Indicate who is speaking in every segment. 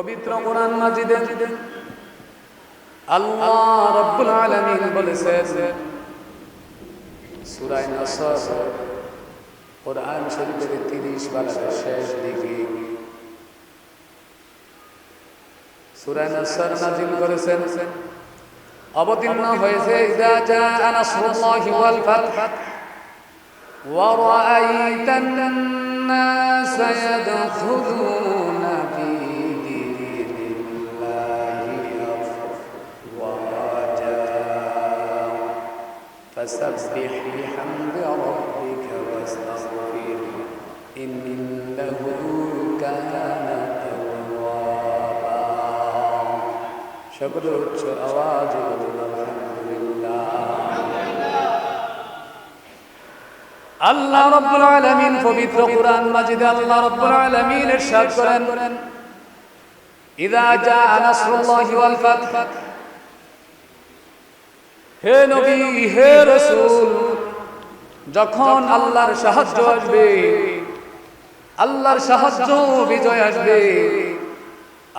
Speaker 1: পবিত্র কোরআন মাজিদে আল্লাহ রাব্বুল আলামিন বলেছেন সূরা নাসর, কোরআন শরীফের 30 পারার শেষ দিকে। সূরা নাসর নাজিল করেছেন, অবতীর্ণ হয়েছে ইজা জা নাসরুল্লাহি ওয়াল ফাতহ, ওয়া রাআইতান নাস ইয়াদখুলুন فسبح بحمد ربك واستغفره إنه كان توابا شكر أواز الحمد لله আল্লাহ রব্বুল আলামিন পবিত্র কোরআন মাজিদে আল্লাহ রব্বুল আলামিন ইরশাদ করেন ইদা জা নাসরুল্লাহি ওয়াল ফাতহ হে নবী, হে রাসূল, যখন আল্লাহর সাহায্য আসবে, আল্লাহর সাহায্য বিজয় আসবে,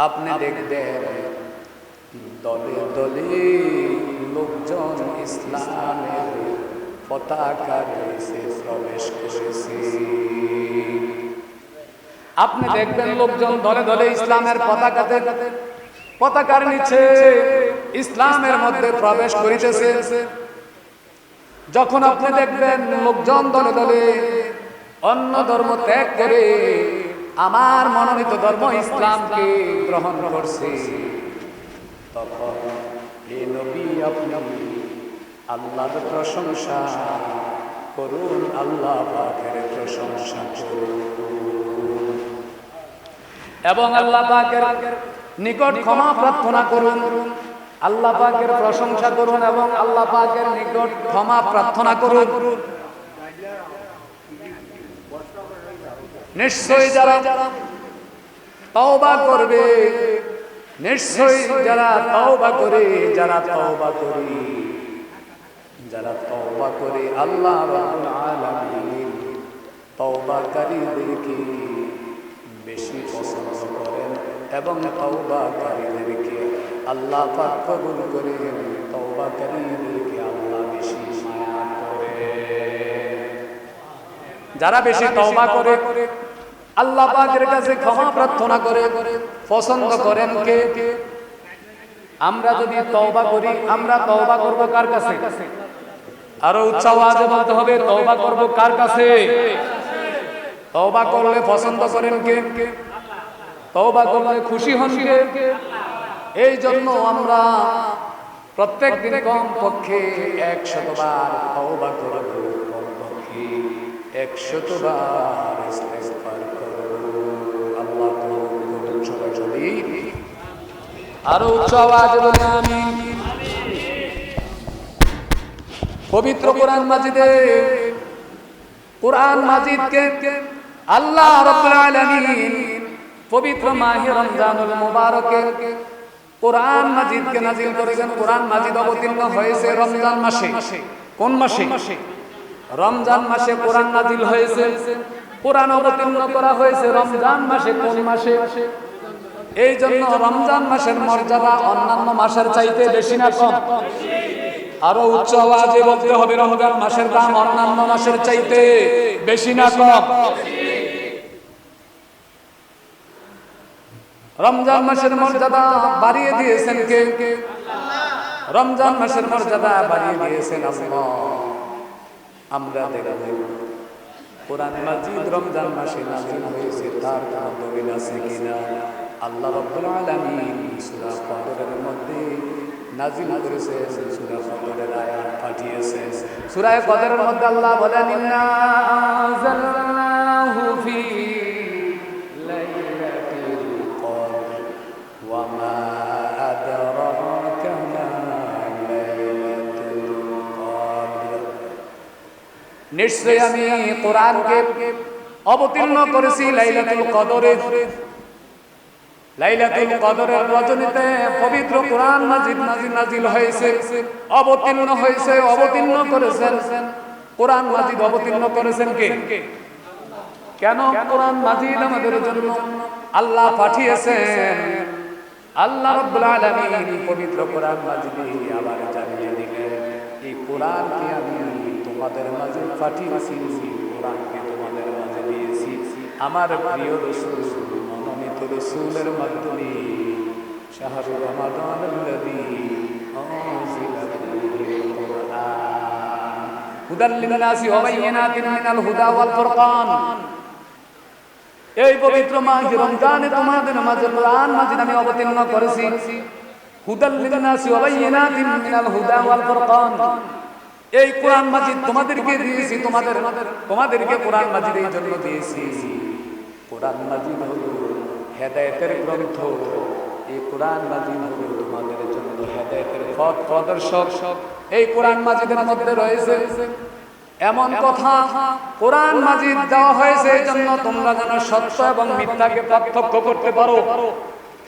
Speaker 1: আপনি দেখবেন দলে দলে লোকজন ইসলামের পতাকা নিচে প্রবেশ করেছে। আপনি দেখবেন লোকজন দলে দলে ইসলামের পতাকাতে, পতাকার নিচে ইসলামের মধ্যে প্রবেশ করিতেছে। যখন আপনি দেখবেন লোকজন দলে দলে অন্য ধর্ম ত্যাগ করে আমার মনোনীত ধর্ম ইসলামকে গ্রহণ করছে। তখন এ নবী প্রশংসা করুন, আল্লাহ প্রশংসা এবং আল্লাহ নিকট ক্ষমা প্রার্থনা করুন। আল্লাহ পাকের প্রশংসা করুন এবং আল্লাহ পাকের নিকট ক্ষমা প্রার্থনা করুন। নিশ্চয়ই যারা তওবা করবে, নিশ্চয়ই যারা তওবা করে, যারা তওবা করে, যারা তওবা করে আল্লাহ রাব্বুল আলামিন তওবাকারীদেরকে বেশি পছন্দ করেন এবং তওবাকারীদেরকে আল্লাহ পাক কবুল করেন তওবাকারীদেরকে আল্লাহ বেশি মায়া করে। যারা বেশি তওবা করে আল্লাহ পাকের কাছে ক্ষমা প্রার্থনা করে পছন্দ করেন কে? আমরা যদি তওবা করি আমরা তওবা করব কার কাছে? আরও উচ্চ আওয়াজে বলতে হবে তওবা করব কার কাছে? তওবা করলে পছন্দ করেন কে? তওবা করলে খুশি হন কে? এই জন্য আমরা প্রত্যেক দিন কম পক্ষে একশতবার তওবা করব। কমপক্ষে একশতবার ইস্তেগফার করব। আল্লাহ কবুল করুন সবাই সবাই আরও উচ্চ আওয়াজে বলে আমি। পবিত্র কোরআন মাজিদে কোরআন মাজিদকে আল্লাহ রাব্বুল আলামিন পবিত্র মাহে রমজানুল মুবারকে কোরআন মাজিদকে নাজিল করেছেন। কোরআন মাজিদ অবতীর্ণ হয়েছে রমজান মাসে। কোন মাসে? রমজান মাসে কোরআন নাজিল হয়েছে। কোরআন অবতীর্ণ করা হয়েছে রমজান মাসে। কোন মাসে? এই জন্য রমজান মাসের মর্যাদা অন্যান্য মাসের চাইতে বেশি না কম। আরও উচ্চ আওয়াজে বলতে হবে, রমজান মাসের দাম অন্যান্য মাসের চাইতে বেশি না কম। রমজান মাসের মর্যাদা বাড়িয়ে দিয়েছেন কে? রমজান মাসের মর্যাদা বাড়িয়ে দিয়েছেন আমরা দেখব, কোরআন মাজিদ রমজান মাসে নাজিল হয়েছে, তার কোনো দলিল আছে কিনা? আল্লাহ রাব্বুল আলামিন সূরা কদরের মধ্যে নাজিল করেছেন সূরা কদরের আয়াত পাঠিয়েছেন সূরা কদরের মধ্যে আল্লাহ বলেন, ইন্না নিশ্চয় আমি কোরআনকে অবতীর্ণ করেছি লাইলাতুল কদরে লাইলাতুল কদরের রজনীতে পবিত্র কোরআন মাজিদ নাজিল নাজিল হয়েছে। অবতীর্ণ হয়েছে অবতীর্ণ করেছেন। কোরআন মাজিদ অবতীর্ণ করেছেন কে? কেন কোরআন মাজিদ আমাদের জন্য? আল্লাহ পাঠিয়েছেন। আল্লাহ রাব্বুল আলামিন পবিত্র কোরআন মাজিদে আবার জানিয়ে দিলেন এই কোরআনকে আমি তোমাদের মাঝে পাঠিয়েছি কোরআনকে তোমাদের মাঝে দিয়েছি। আমার প্রিয় রসুল, মনোনীত রসুলের মাধ্যমে। শাহরু রমাদান হুদা এই পবিত্র মাহে রমজানে তোমাদের মাঝে কোরআন মাজিদ আমি অবতীর্ণ করেছি। হুদাল লিন-নাসি ওয়া বাইয়িনাতিন মিনাল হুদা ওয়াল ফুরকান। এই কোরআন মাজিদ তোমাদেরকে দিয়েছি, তোমাদের, তোমাদেরকে কোরআন মাজিদ এই জন্য দিয়েছি। কোরআন মাজিদ হলো হেদায়েতের গ্রন্থ। এই কোরআন মাজিদ হলো তোমাদের জন্য হেদায়েতের পথ প্রদর্শক। এই কোরআন মাজিদের মধ্যে রয়েছে এমন কথা, কোরআন মাজিদ দেওয়া হয়েছে এই জন্য তোমরা যেন সত্য এবং মিথ্যাকে পার্থক্য করতে পারো।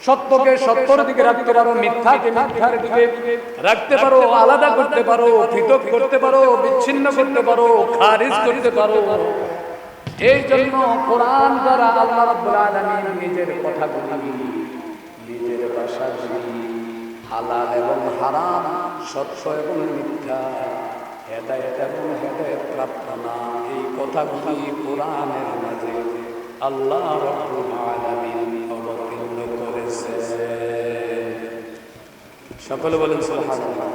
Speaker 1: সত্যকে সত্যর দিকে রাখতে পারো মিথ্যাকে মিথ্যার দিকে রাখতে পারো আলাদা করতে পারো পৃথক করতে পারো বিচ্ছিন্ন করতে পারো খারিজ করতে পারো। এই জন্য কোরআন দ্বারা আল্লাহ রাব্বুল আলামিন নিজের কথাগুলি নিজের ভাষাগুলি হালাল এবং হারাম সত্য এবং মিথ্যা হেদায়েত এবং হেদায়েত প্রাপ্ত না এই কথাগুলি কোরআনের মাঝে আল্লাহ রাব্বুল আলামিন করেছে সকলে বলেন সুবহানাল্লাহ।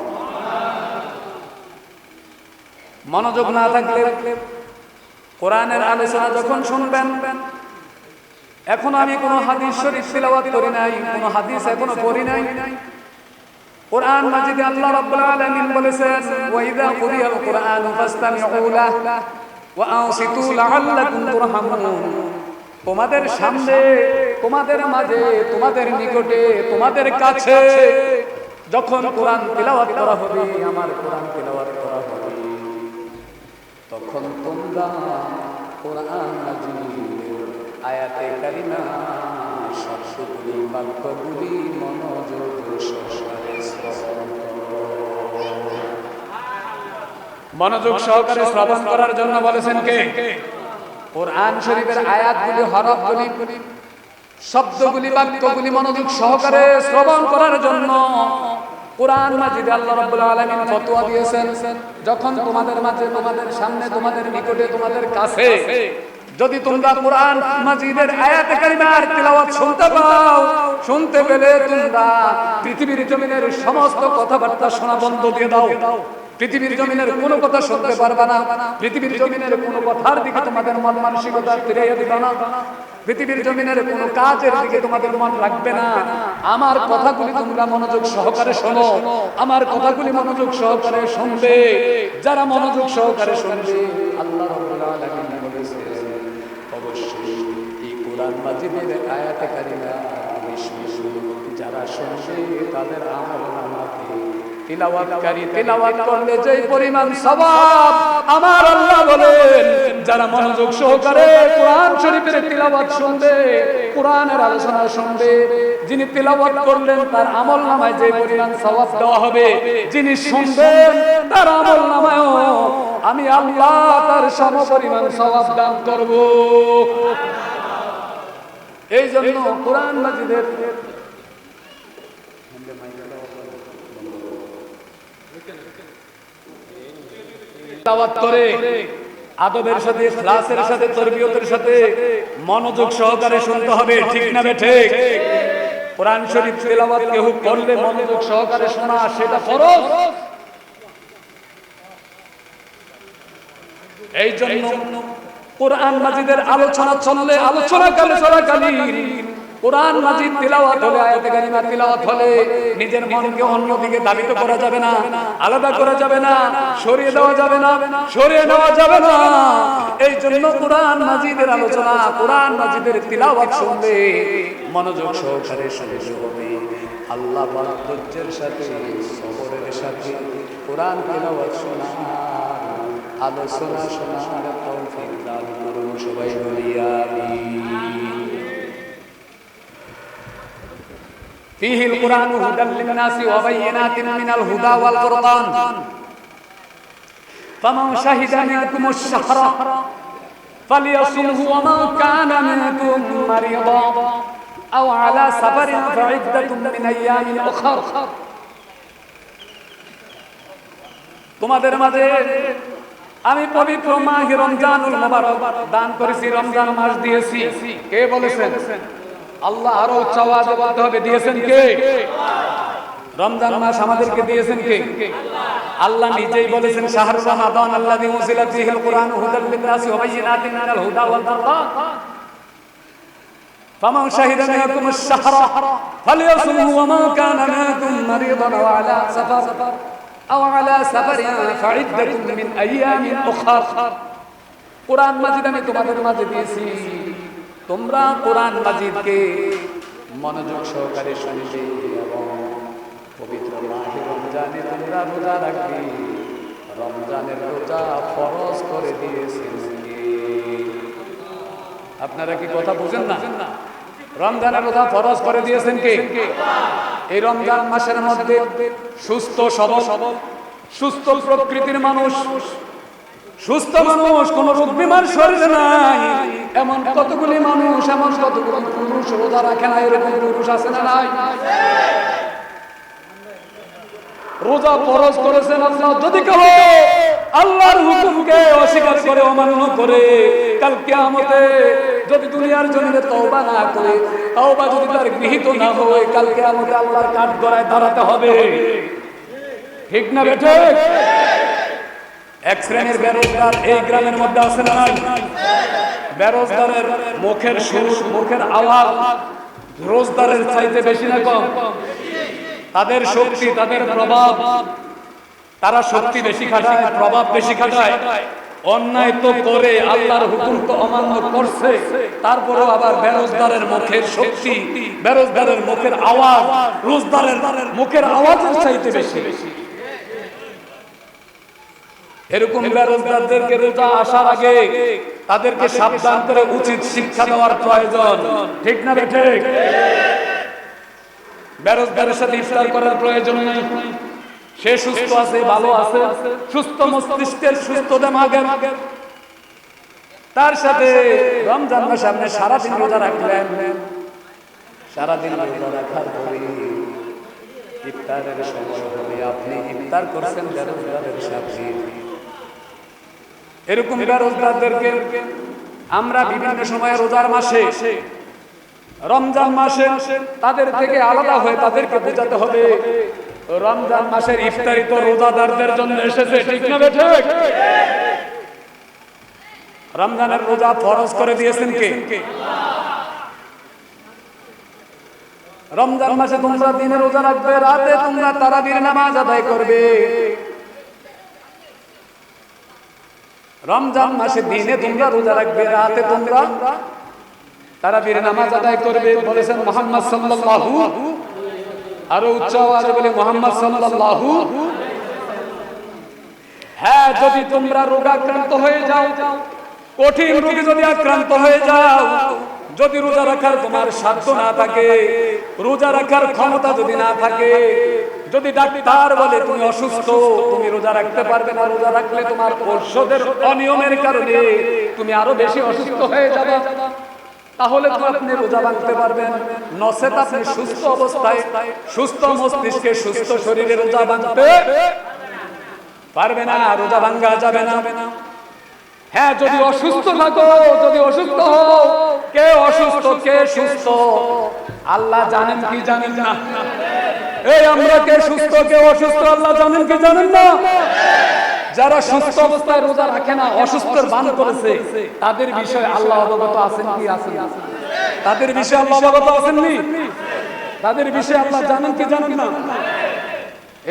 Speaker 1: মনোযোগ না থাকলে কোরআনের আলোচনা যখন শুনবেন এখন আমি কোনো হাদিস শরীফ তিলাওয়াত করি নাই কোনো হাদিস এখনও পড়ি নাই। কোরআন মাজিদে আল্লাহ রাব্বুল আলামিন বলেছেন ওয়া ইযা কুরিয়াল কুরআন ফাসতামিউ লাহু ওয়া আনসিতু লাআল্লাকুম তুরহামুন। তোমাদের সামনে তোমাদের মাঝে তোমাদের নিকটে তোমাদের কাছে। যখন কোরআন তিলাওয়াত করা হবে আমার কোরআন তিলাওয়াত করা হবে। তখন তোমরা কোরআন আয়াতে কারিমা শব্দগুলি বাক্যগুলি মনোযোগ সহকারে। মনোযোগ সহকারে শ্রবণ করার জন্য বলেছেন কে? কোরআন শরীফের আয়াতগুলি হরফগুলি শব্দগুলি, বাক্যগুলি মনোযোগ সহকারে শ্রবণ করার জন্য কোরআন মাজিদে আল্লাহ রাব্বুল আলামিন ফতোয়া দিয়েছেন, যখন তোমাদের মাঝে, তোমাদের সামনে, তোমাদের নিকটে, তোমাদের কাছে যদি তোমরা কোরআন মাজিদের আয়াতে কারিমার তেলাওয়াত শুনতে পাও, শুনতে পেলে তোমরা পৃথিবীর জমিনের সমস্ত কথাবার্তা শোনা বন্ধ দিয়ে দাও। পৃথিবীর জমিনের কোনো কথা শুনতে পারবে না। পৃথিবীর জমিনের কোনো কথার দিকে তোমাদের মন মানসিকতা ফিরাইয়া দিবে না। পৃথিবীর জমিনের কোনো কাজের দিকে তোমাদের মন রাখবে না। আমার কথাগুলি তোমরা মনোযোগ সহকারে শোনো। আমার কথাগুলি মনোযোগ সহকারে শুনবে। যারা মনোযোগ সহকারে শুনবে আল্লাহ রাব্বুল আলামিন বলেছে অবশ্যই এই কোরআন মাজিদের আয়াতে কারিমা যারা শুনবে তাদের আমল নামাতে তিলাওয়াতকারী তিলাওয়াত করলে যে পরিমাণ সওয়াব আমার আল্লাহ বলেন যারা মনোযোগ সহকারে কোরআন শরীফের তিলাওয়াত শুনবে, কোরআনের আলোচনা শুনবে, যিনি তিলাওয়াত করলেন তার আমল নামায় যে পরিমাণ সওয়াব দেওয়া হবে, যিনি শুনবেন তার আমল নামায়ও আমি আল্লাহ তার সম পরিমাণ সওয়াব দান করব। এই জন্য কোরআন মাজিদের তেলাওয়াত করে। আদবের সাথে, ক্লাসের সাথে, তরবিয়তের সাথে মনোযোগ সহকারে শুনতে হবে, ঠিক না বেঠে কোরআন শরীফ তেলাওয়াত কেউ করলে মনোযোগ সহকারে শোনা, সেটা ফরজ? এই জন্য কোরআন মাজিদের আলোচনা চললে আলোচনা কালে চলাকালীন কোরআন মাজিদ তিলাওয়াত হলে, আয়াতে কারিমা তিলাওয়াত হলে নিজের মনকে অন্যদিকে দাবিত করা যাবে না, আলাদা করা যাবে না, সরিয়ে দেওয়া যাবে না, সরিয়ে নেওয়া যাবে না। এই জন্য কোরআন মাজিদের আলোচনা, কোরআন মাজিদের তিলাওয়াত শুনলে মনোযোগ সহকারে শুনতে হবে। আল্লাহ ধৈর্যের সাথে, সবরের সাথে কোরআন তিলাওয়াত শোনা আলোচনা শোনার তৌফিক দান করুন সবাই বলি, আমিন। فيه القرآن هدى للناس وبينات من الهدى والفرقان فمن شهد منكم الشهر فليصمه ومن كان منكم مريضا আও আলা সাফারিন ফাইদ্দাতুম মিন আইয়ামিন উখর তোমাদের মাঝে আমি পবিত্র মাহে রমজানুল মুবারক দান করেছি রমজান মাস দিয়েছি কে বলেছেন আল্লাহ আরো উচ্চ আওয়াজে বলতে হবে দিয়েছেন কে রমজান মাস আমাদেরকে দিয়েছেন কে আল্লাহ নিজেই বলেছেন শাহরু রমাদান আল্লাযী উনজিলা ফীহিল কুরআন হুদাল লিন-নাসি ওয়া বায়িনাতিন মিনাল হুদা ওয়াল ফুরকান فمن شهد منكم الشهر فليصمه ومن كان منكم مريضا او على سفر او على سفر فعدة من ايام اخر কোরআন মাজিদ আমি তোমাদের মাঝে দিয়েছি তোমরা কোরআন মাজিদকে মনোযোগ সহকারে শুনবে এবং পবিত্র মাহে রমজানে তোমরা রোজা রাখবে। রমজানের রোজা ফরজ করে দিয়েছেন আপনারা কি কথা বুঝেন না? রমজানের রোজা ফরজ করে দিয়েছেন কে? এই রমজান মাসের মধ্যে সুস্থ সবল, সুস্থ প্রকৃতির মানুষ সুস্থ মানুষ, কোন রোগ বিমার শরীরে নাই। এমন কতগুলি মানুষ, এমন কতগুলি পুরুষ রোজা রাখে না, এরকম পুরুষ আছে না নাই? রোজা ফরজ করেছেন আল্লাহ, যদি কেউ আল্লাহর হুকুমকে অস্বীকার করে, অমান্য করে, কাল কিয়ামতে যদি দুনিয়ার জন্য তওবা না করে, তওবা যদি তার গৃহীত না হয়, কাল কিয়ামতে আল্লাহর কাঠ গড়ায় দাঁড়াতে হবে। ঠিক না বেঠে? এক শ্রেণির বেরোজগার এই গ্রামের মধ্যে আছে না নাই? বেরোজগারের মুখের সুর, মুখের আওয়াজ রোজগারের চাইতে বেশি না কম। তাদের শক্তি, তাদের প্রভাব, তারা শক্তি বেশি খাটায়, প্রভাব বেশি খাটায়। অন্যায় তো করে, আল্লাহর হুকুম তো অমান্য করছে। তারপরেও আবার বেরোজগারের মুখের শক্তি, বেরোজগারের মুখের আওয়াজ রোজগারের মুখের আওয়াজের চাইতে বেশি বেশি। এরকম বেরোজগারদেরকে রোজা আসার আগে তাদেরকে সাবধান করে উচিত শিক্ষা দেওয়ার প্রয়োজন। ঠিক না ঠিক? বেরোজগারের সাথে ইফতার করার প্রয়োজন নেই। সে সুস্থ আছে, ভালো আছে, সুস্থ মস্তিষ্কের সুস্থ দেমাগের। তার সাথে রমজান মাসে আপনি সারাদিন রোজা রাখলেন। সারাদিন রোজা রাখার পরে ইফতারের সময় হলে আপনি ইফতার করছেন বেরোজগারের সাথে। এরকম বেরোজগারদেরকে আমরা বিভিন্ন সময় রোজার মাসে, রমজান মাসে তাদের থেকে আলাদা হয়ে তাদেরকে বোঝাতে হবে। রমজান মাসের ইফতারি তো রোজাদারদের জন্য এসেছে, ঠিক না ঠিক? রমজানের রোজা ফরজ করে দিয়েছেন কে? রমজান মাসে তোমরা দিনে রোজা রাখবে, রাতে তোমরা তারাবির নামাজ আদায় করবে। রমজান মাসে দিনে তোমরা রোজা রাখবে, রাতে তোমরা তারাবির নামাজ আদায় করবে, বলেছেন মোহাম্মদ সাল্লাল্লাহু আরও উচ্চ আওয়াজে বলে মোহাম্মদ সাল্লাল্লাহু হ্যাঁ যদি তোমরা রোগাক্রান্ত হয়ে যাও, কঠিন রোগে যদি আক্রান্ত হয়ে যাও যদি রোজা রাখার তোমার সাধ্য না থাকে, রোজা রাখার ক্ষমতা যদি না থাকে, যদি ডাক্তার বলে তুমি অসুস্থ, তুমি রোজা রাখতে পারবে না, রোজা রাখলে তোমার ঔষধের অনিয়মের কারণে তুমি আরও বেশি অসুস্থ হয়ে যাবে। তাহলে তো আপনি রোজা ভাঙতে পারবেন। নসেত আপনি সুস্থ অবস্থায়, সুস্থ মস্তিষ্কে, সুস্থ শরীরে রোজা ভাঙতে পারবে না, রোজা ভাঙ্গা যাবে না। হ্যাঁ যদি অসুস্থ থাকো যদি অসুস্থ হও কে অসুস্থ কে সুস্থ? আল্লাহ জানেন কি জানেন না? এই আমরা কে সুস্থ কে অসুস্থ আল্লাহ জানেন কি জানেন না? যারা সুস্থ অবস্থায় রোজা রাখে না অসুস্থের বান করেছে তাদের বিষয়ে আল্লাহ অবগত আছেন কি আছেন। তাদের বিষয়ে আল্লাহ অবগত আছেননি তাদের বিষয়ে আল্লাহ জানেন কি জানেন না?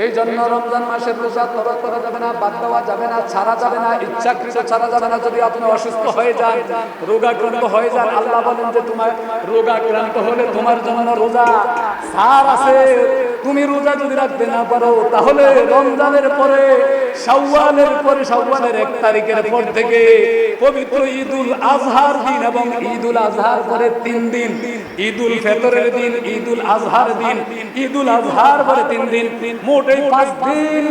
Speaker 1: এই জন্য রমজান মাসের রোজা তরক করা যাবে না, বাদ দেওয়া যাবে না, ছাড়া যাবে না, ইচ্ছাকৃত ছাড়া যাবে না। যদি আপনি অসুস্থ হয়ে যান, রোগাক্রান্ত হয়ে যান, আল্লাহ বলেন যে তোমার রোগাক্রান্ত হলে তোমার জন্য রোজা। সার আছে, তুমি রোজা যদি রাখতে না পারো, তাহলে রমজানের পরে, শাওয়ালের পরে, শাওয়ালের এক তারিখের পর থেকে পবিত্র ঈদুল আজহার দিন এবং ঈদুল আজহার পরে তিন দিন, ঈদুল ফেতরের দিন, ঈদুল আজহার দিন, ঈদুল আজহার পরে তিন দিন, মোট এই পাঁচ দিন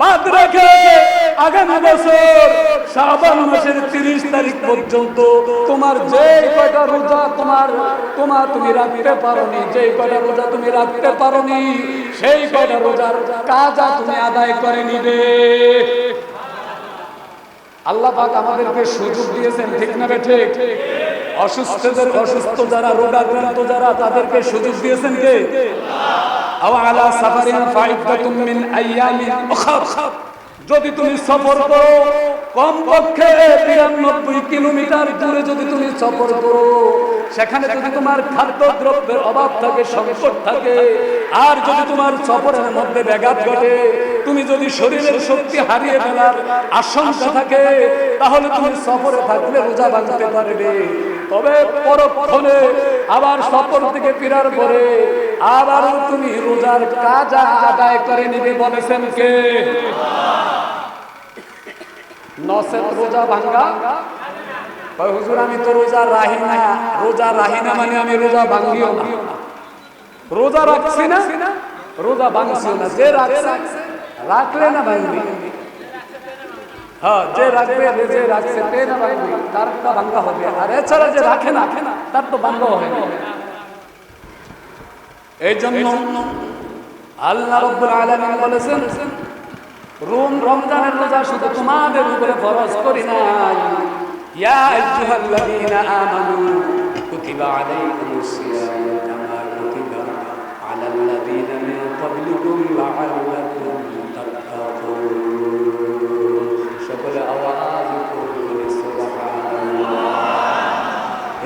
Speaker 1: বাদ রেখে আগামী বছর শ্রাবণ মাসের তিরিশ তারিখ পর্যন্ত তোমার যে কয়টা রোজা তোমার তোমার তুমি রাখতে পারোনি যে কয়টা রোজা তুমি রাখতে পারোনি সেই কয়টা রোজার কাজা তুমি আদায় করে নিবে। আল্লাহ পাক আমাদেরকে সুযোগ দিয়েছেন ঠিক না বে ঠিক? অসুস্থদের অসুস্থ যারা রোগাক্রান্ত যারা তাদেরকে সুযোগ দিয়েছেন কে? যদি তুমি সফর করো কম পক্ষে বিরানব্বই কিলোমিটার দূরে যদি তুমি সফর করো, সেখানে যদি তোমার খাদ্য দ্রব্যের অভাব থাকে, সংকট থাকে, আর যদি তোমার সফরের মধ্যে ব্যাঘাত ঘটে, তুমি যদি শরীরের শক্তি হারিয়ে ফেলার আশঙ্কা থাকে, তাহলে তুমি সফরে থাকলে রোজা ভাঙতে পারবে। তবে পরক্ষণে আবার সফর থেকে ফেরার পরে আবার তুমি রোজার কাজ আদায় করে নিবে বলেছেন কে? নসেত রোজা ভাঙ্গা? হুজুর, আমি তো রোজা রাহি না। রোজা রাহি না মানে আমি রোজা ভাঙ্গিও না। রোজা রাখছি না, রোজা ভাঙছিও না। যে রাখছে, রাখলে না ভাঙবি। হ্যাঁ যে রাখবে, যে রাখছে, তে না ভাঙবি। তার ভাঙ্গা হবে। আর এছাড়া যে রাখে না, তার তো ভাঙ্গা হবে না। এই জন্য আল্লাহ রব্বুল আলামিন বলেছেন, রোম রমজানের রোজা শুধু তোমাদের উপরে ফরজ করি নাই। ইয়া আইয়ুহাল্লাযীনা আমানু কুতিবা আলাইকুমুস সিয়াম কামা কুতিবা আলাল্লাযীনা মিন ক্বাবলিকুম লাআল্লাকুম তাত্তাকুন। সকলে আওয়াজ করে সুবহানাল্লাহ।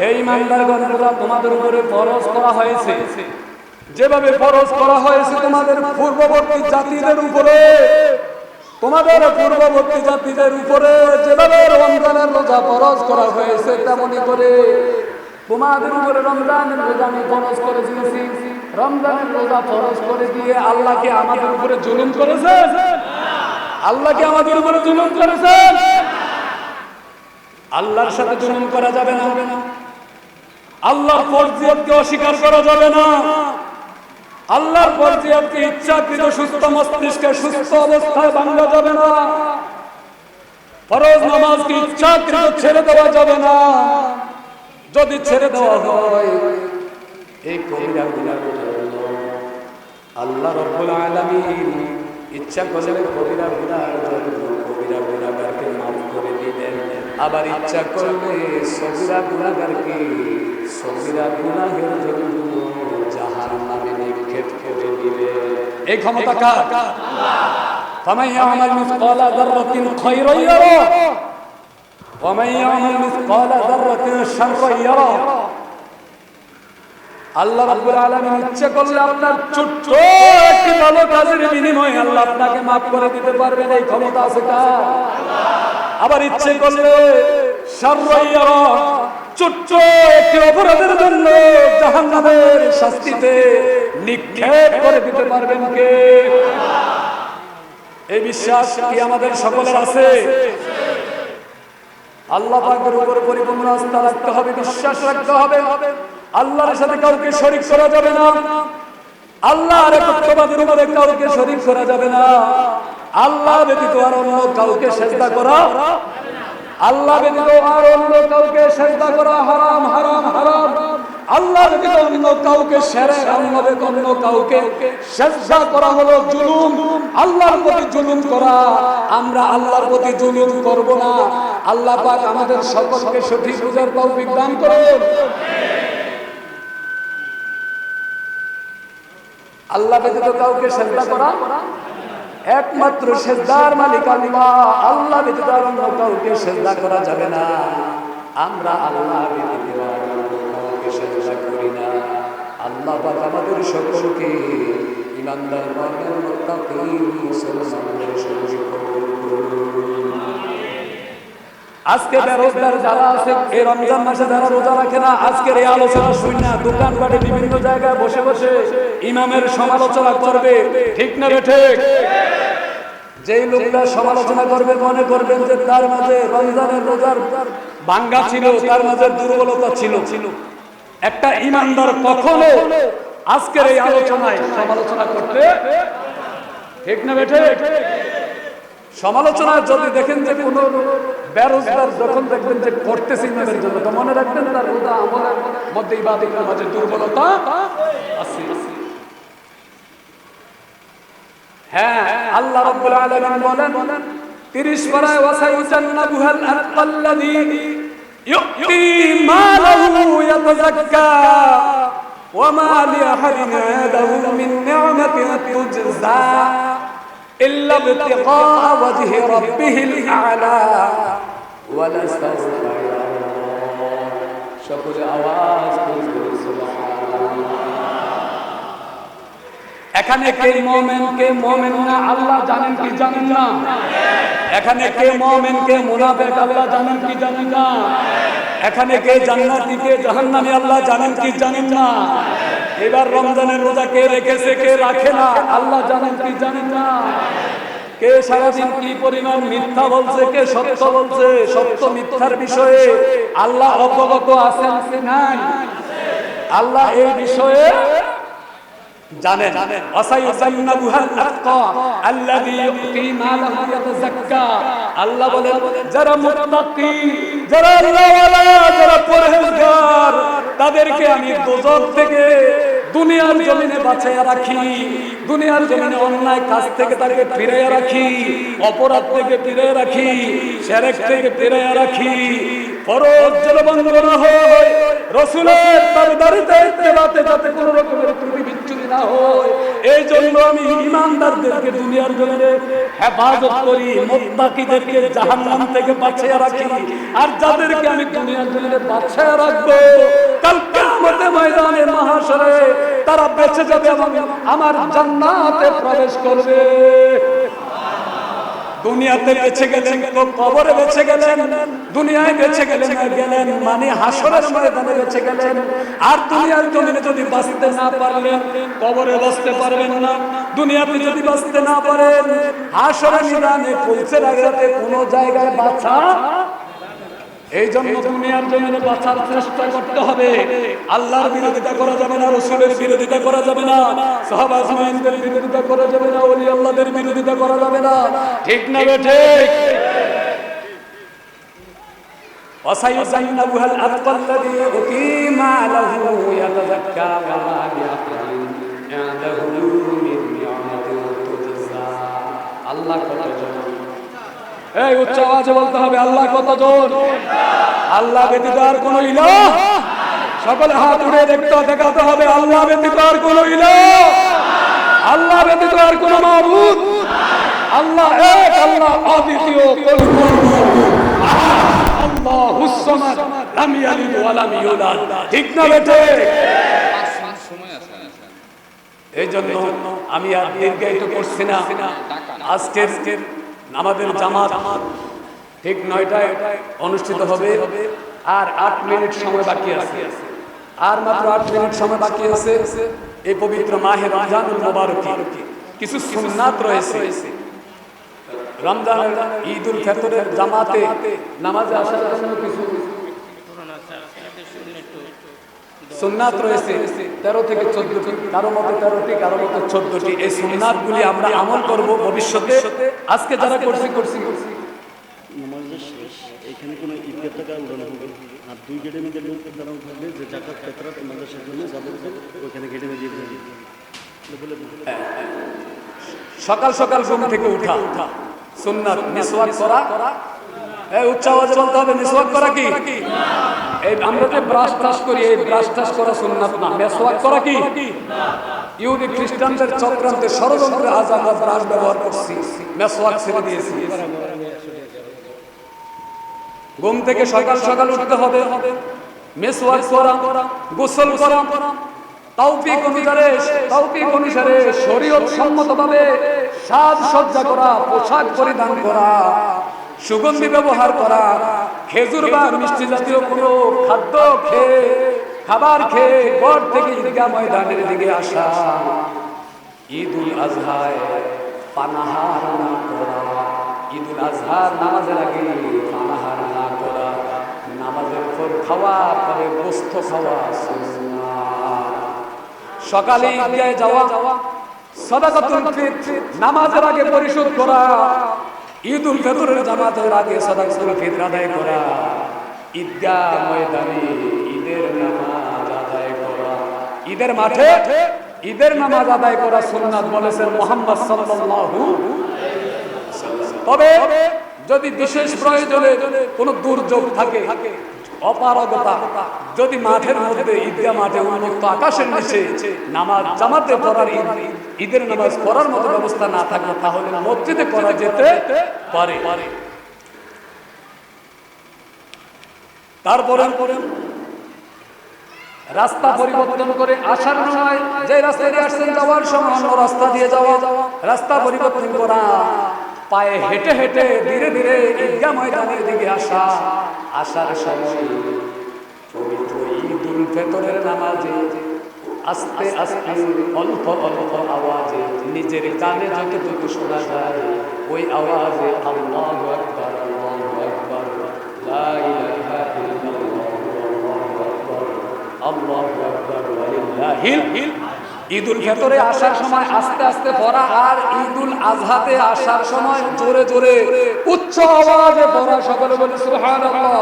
Speaker 1: এই ইমানদারগণ রোজা তোমাদের উপরে ফরজ করা হয়েছে। যেভাবে ফরজ করা হয়েছে তোমাদের পূর্ববর্তী জাতিদের উপরে, তোমাদের পূর্ববর্তী জাতিদের উপরে যেভাবে রমজানের রোজা ফরজ করা হয়েছে তেমনি করে তোমাদের উপরে রমজানের রোজা আমি ফরজ করে দিয়েছি। রমজানের রোজা ফরজ করে দিয়ে আল্লাহকে আমাদের উপরে জুলুম করেছে? আল্লাহকে আমাদের উপরে জুলুম করেছে? আল্লাহর সাথে জুলুম করা যাবে না। আল্লাহর ফরজিয়তকে অস্বীকার করা যাবে না। আল্লাহর ফরজিয়তকে ইচ্ছাকৃত সুস্থ মস্তিষ্কে সুস্থ অবস্থায় ভাঙা যাবে না, ফরজ নামাজকে ইচ্ছাকৃত ছেড়ে দেওয়া যাবে না। যদি ছেড়ে দেওয়া হয়, এই কবিরা আল্লাহ রব্বুল আলামিন ইচ্ছা করলে কবিরা জন্য কবিরা গুনাহগারকে মাফ করে দিবেন আবার ইচ্ছা করলে সবিরা গুনাহগারকে সবিরা গুনাহের জন্য এই ক্ষমতা কার فمن يعمل مثقال ذرة خيرا يره ومن يعمل مثقال ذرة شرا يره আল্লাহ রাব্বুল আলামিন ইচ্ছে করলে আপনার ছোট্ট একটি ভালো কাজের বিনিময়ে আল্লাহ আপনাকে মাফ করে দিতে পারবেন এই ক্ষমতা আছে কার আবার ইচ্ছে করলে শাররাইয়ারা একটি অপরাধের জন্য জাহান্নামের শাস্তিতে নিক্ষেপ করে দিতে পারবেন কে? এই বিশ্বাস কি আমাদের সকলের আছে? আল্লাহ পাকের উপর পরিপূর্ণ আস্থা রাখতে হবে, বিশ্বাস রাখতে হবে। আল্লাহর সাথে কাউকে শরীক করা যাবে না। আল্লাহর একত্ববাদের উপরে কাউকে শরীক করা যাবে না। আল্লাহ ব্যতীত আর অন্য কাউকে সেজদা করা আল্লাহ ব্যতীত আর অন্য কাউকে সেজদা করা হারাম হারাম হারাম। আল্লাহ ব্যতীত অন্য কাউকে সেরে অন্য ব্যতীত অন্য কাউকে সেজদা করা হলো জুলুম। আল্লাহর প্রতি জুলুম করা, আমরা আল্লাহর প্রতি জুলুম করব না। আল্লাহ পাক আমাদের সকলকে সঠিক বুঝার তৌফিক দান করুন। আল্লাহ ব্যতীত কাউকে সেজদা করা একমাত্র সেজদার মালিক আল্লাহ। আল্লাহ ব্যতীত আর অন্য কাউকে সেজদা করা যাবে না। আমরা আল্লাহ ব্যতীত আর কাউকে সেজদা করি না। আল্লাহ পাক আমাদের সকলকে ইমানদার মানের মুত্তাকিন, মুসলমানদের সঙ্গে আজকে বেরোজগার যারা আছে এই রমজান মাসে যারা রোজা রাখে না, আজকের এই আলোচনা শুন না। দোকানপাটে বিভিন্ন জায়গায় বসে বসে ইমামের সমালোচনা করবে। ঠিক না রে ঠিক? যেই লোকটা সমালোচনা করবে মনে করবেন যে তার মাঝে রমজানের রোজার বাঙ্গা ছিল তার মাঝে দুর্বলতা ছিল। ছিল একটা ইমানদার কখনো আজকের এই আলোচনায় সমালোচনা করতে ঠিক না বেঠে? সমালোচনা যদি দেখেন যে কোন বেরোজগার যখন দেখবেন যে করতেছে ইমানের জন্য তো মনে রাখবেন তার রোজা আমলের মধ্যে ইবাদতের মাঝে দুর্বলতা আছে। হ্যাঁ আল্লাহ রাব্বুল আলামিন বলেন 30 পারায় ওয়াসাইজান্নাবুহাল আতকাল্লাযী ইউতি মালাহু ইয়াতাযাক্কা وما لأحد عنده من نعمة تجزى إلا ابتغاء وجه ربه الأعلى ولسوف يرضى সকলে আওয়াজ করে এখানে কে মোমেন কে মোমেন না আল্লাহ জানেন কি জানেন না? এখানে কে মোমেন, কে মুনাফিক, আল্লাহ জানেন কি জানেন না? এখানে কে জান্নাতি, কে জাহান্নামী, আল্লাহ জানেন কি জানেন না? এবার রমজানের রোজা কে রেখেছে, কে রাখে না? আল্লাহ জানেন কি জানেন না? কে সারাদিন কি পরিমাণ মিথ্যা বলছে, কে সত্য বলছে, সত্য মিথ্যার বিষয়ে আল্লাহ অবগত আছে নাই? আল্লাহ এই বিষয়ে জানেন আল্লাহ বলেন, যারা মুত্তাকি, যারা আল্লাহওয়ালা, যারা পরহেজগার, তাদেরকে আমি দোজখ থেকে দুনিয়ার জমিনে বাঁচাইয়া রাখি। দুনিয়ার জমিনে অন্যায় কাজ থেকে তাকে ফিরাইয়া রাখি, অপরাধ থেকে ফিরাইয়া রাখি শিরক থেকে ফিরাইয়া রাখি। ফরজ যেন না হয়, রসুলের তারদারিতে ইত্তেবাতে যাতে কোনো বিচ্যুতি এই জন্য আমি ইমানদারদেরকে দুনিয়ার জমিনে হেফাজত করি, মুত্তাকিদেরকে জাহান্নাম থেকে বাঁচিয়ে রাখি। আর যাদেরকে আমি দুনিয়ার জমিনে বাঁচিয়ে রাখব, কাল কিয়ামতের ময়দানে মহাশরে তারা বেঁচে যাবে আমার জান্নাতে প্রবেশ করবে। দুনিয়াতে বেঁচে গেলেন, তো কবরে বেঁচে গেলেন, দুনিয়ায় বেঁচে গেলেন, আর গেলেন মানে হাসরের ময়দানে বেঁচে গেলেন। আর দুনিয়ার জমিনে যদি বাঁচতে না পারলেন, কবরে বসতে পারবেন না। দুনিয়াতে যদি বাঁচতে না পারেন, হাসরের নিদানে পৌঁছে রাখতে কোনো জায়গায় বাঁচা এই জন্য দুনিয়ার জমিনে বাঁচার চেষ্টা করতে হবে আল্লাহর বিরোধিতা করা যাবে না রসুলের বিরোধিতা করা যাবে না সাহাবা আজমাইনদের বিরোধিতা করা যাবে না ওলি আল্লাহদের বিরোধিতা করা যাবে না ঠিক না বে ঠিক وسيجنبها الأتقى الذي يؤتي ماله يتزكى وما لأحد عنده من نعمة تجزى الله কত এই উচ্চ আওয়াজে বলতে হবে, আল্লাহ কত জন আল্লাহ ব্যতীত আর কোন ইলাহ। সকলে হাত উড়ে দেখতে, দেখাতে হবে, আল্লাহ ব্যতীত আর কোন ইলাহ। আল্লাহ ব্যতীত আর কোন মাবুদ। আল্লাহ এক, আল্লাহ অদ্বিতীয়, আল্লাহ হুসমাদ লাম ইয়ালিদ ওয়া লাম ইউলাদ। ঠিক না বেটে এই জন্য আমি আর দীর্ঘায়িত করছি না। আজকের আমাদের জামাত ঠিক নয়টায় অনুষ্ঠিত হবে। আর আট মিনিট সময় বাকি আছে। আর মাত্র আট মিনিট সময় বাকি আছে। এই পবিত্র মাহে রমজানুল মোবারকি। কিছু সুন্নাত রয়েছে। রমজান ঈদুল ফিতরের জামাতে নামাজে আসার জন্য কিছু সুন্নাত রয়েছে তেরো থেকে চোদ্দটি। কারও মতো তেরোটি কারও মতো চোদ্দটি। এই সুন্নাত গুলি আমরা আমল করব ভবিষ্যতে। আজকে যারা করছি করছি। করছি
Speaker 2: নামাজের শেষ এখানে কোনো টাকা উড়ানো হবে? আর দুই মধ্যে লোক দাঁড়ানো থাকবে যে জাকাত ফেতরাত মাদ্রাসার জন্য যাবে ওইখানে গেটে দিয়ে বলে
Speaker 1: সকাল সকাল ঘুম থেকে উঠা। সুন্নাত মিসওয়াক করা। এই উচ্চ আওয়াজে বলতে হবে মিসওয়াক করা কি? আমরা যে ব্রাশ টাশ করি, এই ব্রাশ টাশ করা সুন্নাত না। মিসওয়াক করা কি? খ্রিস্টানদের ষড়যন্ত্রে আজ আমরা ব্রাশ ব্যবহার করছি। মেসওয়াক ছেড়ে দিয়েছি। ঘুম থেকে সকাল সকাল উঠতে হবে। মেসওয়াক করা, গোসল করা তৌফিক অনুসারে অনুসারে শরীয়ত সম্মতভাবে সাজসজ্জা করা, পোশাক পরিধান করা। সুগন্ধি ব্যবহার করা, খেজুর বা মিষ্টি জাতীয় কোনো খাদ্য খেয়ে, খাবার খেয়ে গড় থেকে ঈদগাহ ময়দানের দিকে আসা। ঈদুল আজহায় পানাহার না করা। ঈদুল আজহার নামাজের আগে পানাহার না করা। নামাজের পর খাওয়া, পরে গোস্ত খাওয়া। সকালে ঈদগাহে যাওয়া, সদাকাতুল নামাজের আগে পরিশোধ করা ঈদ উল ফিতরের জামাতের আগে সাদাকুল ফিতর আদায় করা। ঈদগাহ ময়দানে ঈদের নামাজ আদায় করা। ঈদের মাঠে ঈদের নামাজ আদায় করা সুন্নাত বলেছেন মোহাম্মদ সাল্লাল্লাহু তবে যদি বিশেষ প্রয়োজনে কোনো দুর্যোগ থাকে অপারগতা। যদি মাঠের মধ্যে ঈদগাহ মাঠে উন্মুক্ত আকাশের নিচে নামাজ জামাতে পড়ার ঈদের নামাজ পড়ার মতো ব্যবস্থা না থাকে তাহলে মসজিদে করা যেতে পারে। তারপরে রাস্তা পরিবর্তন করে আসার সময় যে রাস্তা দিয়ে আসছেন যাওয়ার সময় অন্য রাস্তা দিয়ে যাওয়া। রাস্তা পরিবর্তন করা। পায়ে হেঁটে হেঁটে ধীরে ধীরে ঈদগাহ ময়দানের দিকে আসা। আসার সময় পবিত্র ঈদুল ফিতরের নামাজে আস্তে আস্তে অল্প অল্প আওয়াজে নিজের কানে যতটুকু শোনা যায়, ওই আওয়াজে আল্লাহু আকবার, আল্লাহু ঈদুল ফেতরে আসার সময় আস্তে আস্তে পড়া আর ঈদুল আজহাতে আসার সময় জোরে জোরে উচ্চ আওয়াজে পড়া সকলে বলে সুবহানাল্লাহ।